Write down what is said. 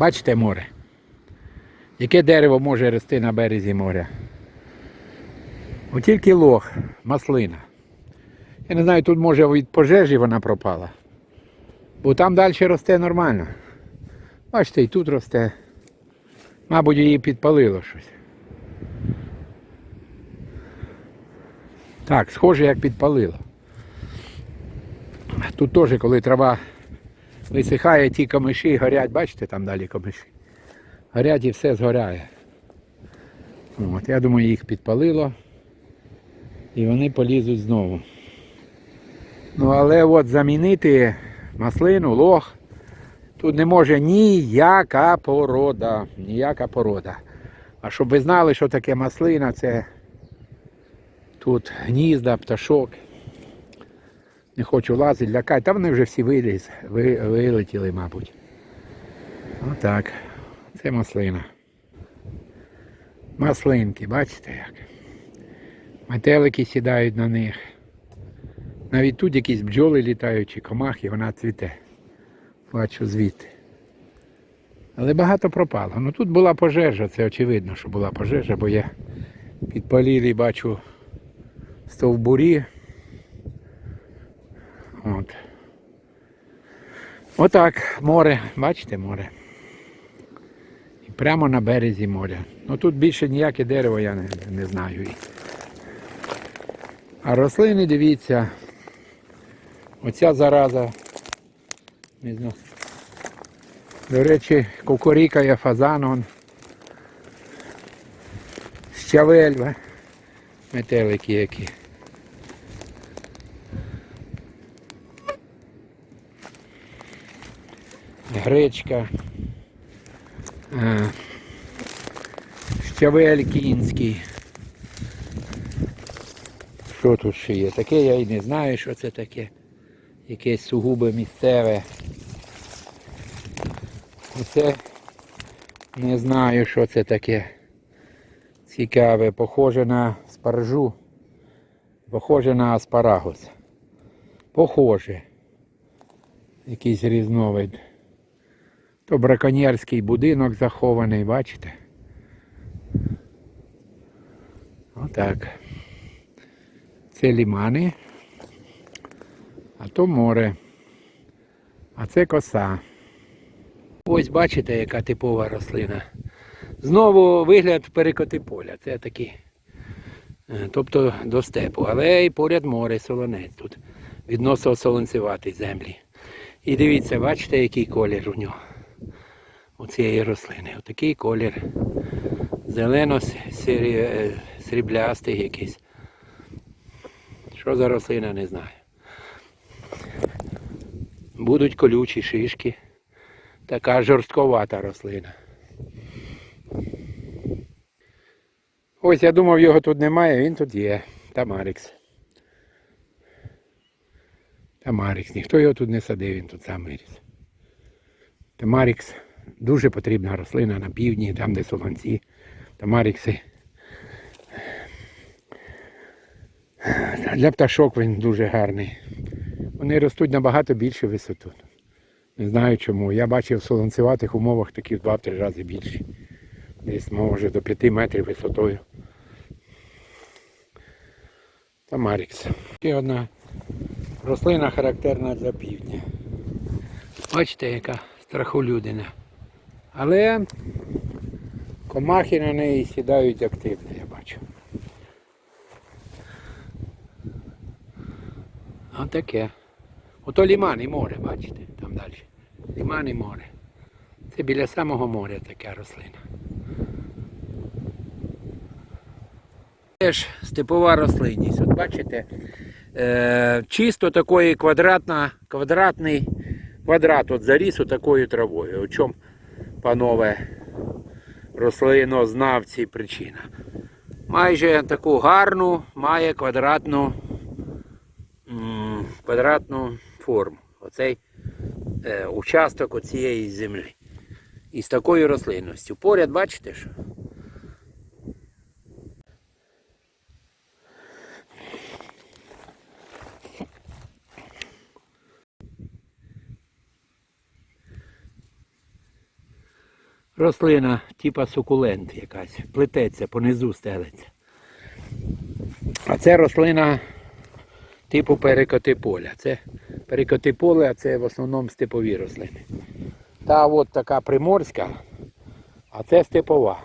Бачите море? Яке дерево може рости на березі моря? От тільки лох, маслина. Я не знаю, тут може від пожежі вона пропала. Бо там далі росте нормально. Бачите, і тут росте. Мабуть, її підпалило щось. Так, схоже, як підпалило. Тут теж, коли трава висихає, ті камиші горять, бачите, там далі камиші. Горять і все згоряє. От, я думаю, їх підпалило. І вони полізуть знову. Ну, але от замінити маслину, лох, тут не може ніяка порода. Ніяка порода. А щоб ви знали, що таке маслина, це тут гнізда, пташок. Не хочу лазити, лякати. Та вони вже всі виліз, ви, вилетіли, мабуть. Отак. Це маслина. Маслинки, бачите як? Метелики сідають на них. Навіть тут якісь бджоли літають чи комахи, вона цвіте. Бачу звідти. Але багато пропало. Ну тут була пожежа, це очевидно, що була пожежа, бо я підпалілі, бачу стовбурі. От. Отак, море, бачите море. І прямо на березі моря. Ну тут більше ніяке дерево я не, не знаю. А рослини, дивіться, оця зараза. Не знаю. До речі, кукурікає фазан, он. метелики які. Гречка. е, Щавель кінський. Що тут ще є? Таке я і не знаю, що це таке. Якесь сугубе місцеве. Оце не знаю, що це таке. Цікаве, похоже на спаржу. Похоже на аспарагус. Похоже. Якийсь різновид. То браконьєрський будинок захований, бачите? Отак. Це лімани, а то море. А це коса. Ось бачите, яка типова рослина. Знову вигляд перекоти поля. Це такі. е, Тобто до степу. Але і поряд море, солонець тут. Відносно солонцеватий землі. І дивіться, бачите, який колір у нього. У цієї рослини. Отакий колір. Зелено-сріблястий якийсь. Що за рослина, не знаю. Будуть колючі шишки. Така жорстковата рослина. Ось я думав, його тут немає, він тут є. Тамарікс. Тамарікс. Ніхто його тут не садив, він тут сам виріс. Тамарікс дуже потрібна рослина на півдні, там де солонці. Тамарікси. Для пташок він дуже гарний. Вони ростуть набагато більшу висоту. Не знаю чому. Я бачив в солонцеватих умовах такі в 2-3 рази більші. Десь може до 5 метрів висотою. Тамарікс. Ще одна рослина характерна для півдня. Бачите, яка страхолюдина. Але комахи на неї сідають активно, я бачу. Отаке. Ото ліман і море, бачите, там далі. Ліман і море. Це біля самого моря така рослина. Теж степова рослинність. От бачите, е, чисто такої квадратна, квадратний квадрат от заріс такою травою. У чому, панове, рослинознавці причина. Майже таку гарну має квадратну квадратну форму. Оцей е, участок оцієї землі. І з такою рослинністю. Поряд бачите що? Рослина типа сукулент якась, плететься, понизу стелиться. А це рослина типу перекоти поля. Це перекоти а це в основному степові рослини. Та от така приморська, а це степова.